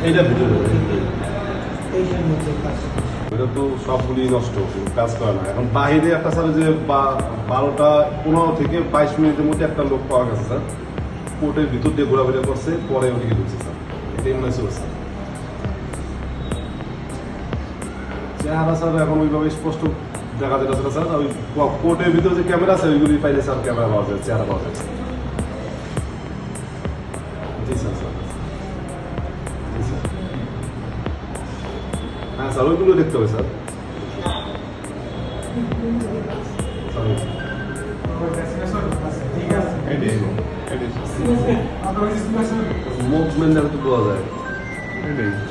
এইটা ভিডিও এইটা মধ্যে তো সবগুলি নষ্ট কাজ করে না। এখন বাইরে একটা স্যার যে বারোটা, পনেরো থেকে বাইশ মিনিটের মধ্যে একটা লোক পাওয়া গেছে, স্যার। কোর্টের ভিতর দিয়ে ঘোরাফেরা করছে, পরে ওদিকে ঢুকছে, স্যার। এটাই মনে ছিল স্যার চেহারা, স্যার, এখন ওইভাবে স্পষ্ট দেখা যেতেছে না, স্যার। ওই কোর্টের ভিতরে যে ক্যামেরা আছে, ওইগুলি পাইলে, স্যার, ক্যামেরা পাওয়া যায়, চেহারা পাওয়া যায়। জি, স্যার স্যার। জি, স্যার। হ্যাঁ স্যার ওইগুলো দেখতে হবে স্যার। মুভমেন্ট দেখতে পাওয়া যায়।